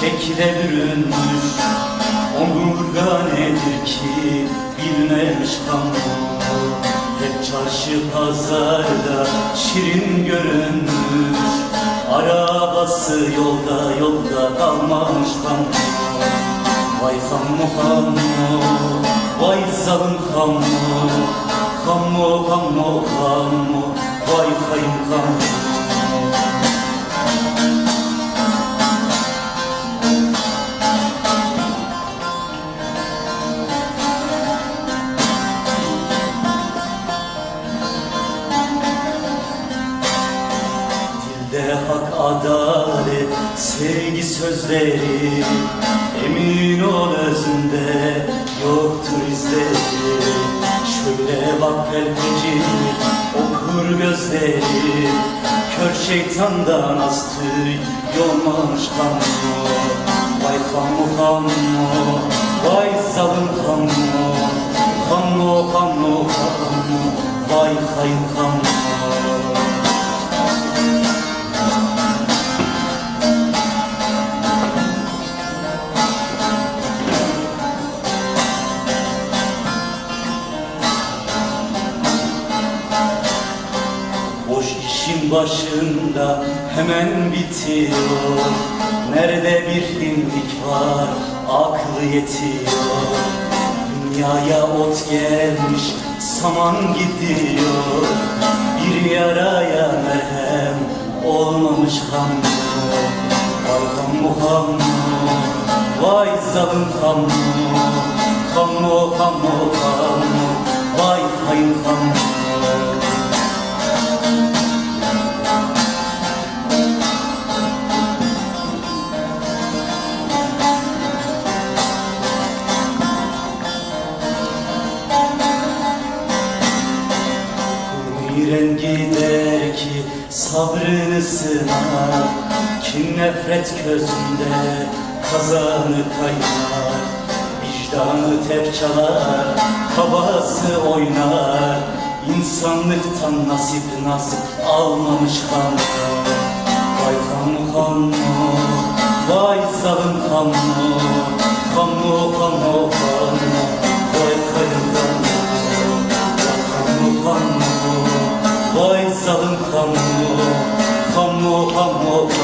şekle bürünmüş. Omurga nedir ki bilmemiş kamu Hep çarşı pazarda şirin görünmüş. Arabası yolda yolda kalmamış kamu Vay hammu hammu, vay zalim hammu. Hammu hammu hammu, vay kayın hammu hak adalet sevgi sözleri. Emin ol özünde yoktur izleri. Şöyle bak felfecir okur gözleri. Kör şeytandan astı yolmamış kanı Vay kamu kamu vay zalim kamu Kamu kamu kamu vay kayın kamu işin başında hemen bitiyor. Nerede bir hinlik var aklı yetiyor. Dünyaya ot gelmiş saman gidiyor. Bir yaraya merhem olmamış hammu Vay hammu hammu Vay zalim hammu Hammu hammu hammu Vay hayın hammu Miren gider ki sabrını sınar Kim nefret közünde kazanı kaynar Vicdanı tep çalar, kabası oynar. İnsanlıktan nasip nasip almamış kan Vay kanlı kanlı, vay zalim kanlı. Kanlı kanlı kanlı, zalim kanlı Kanlı kanlı kanlı,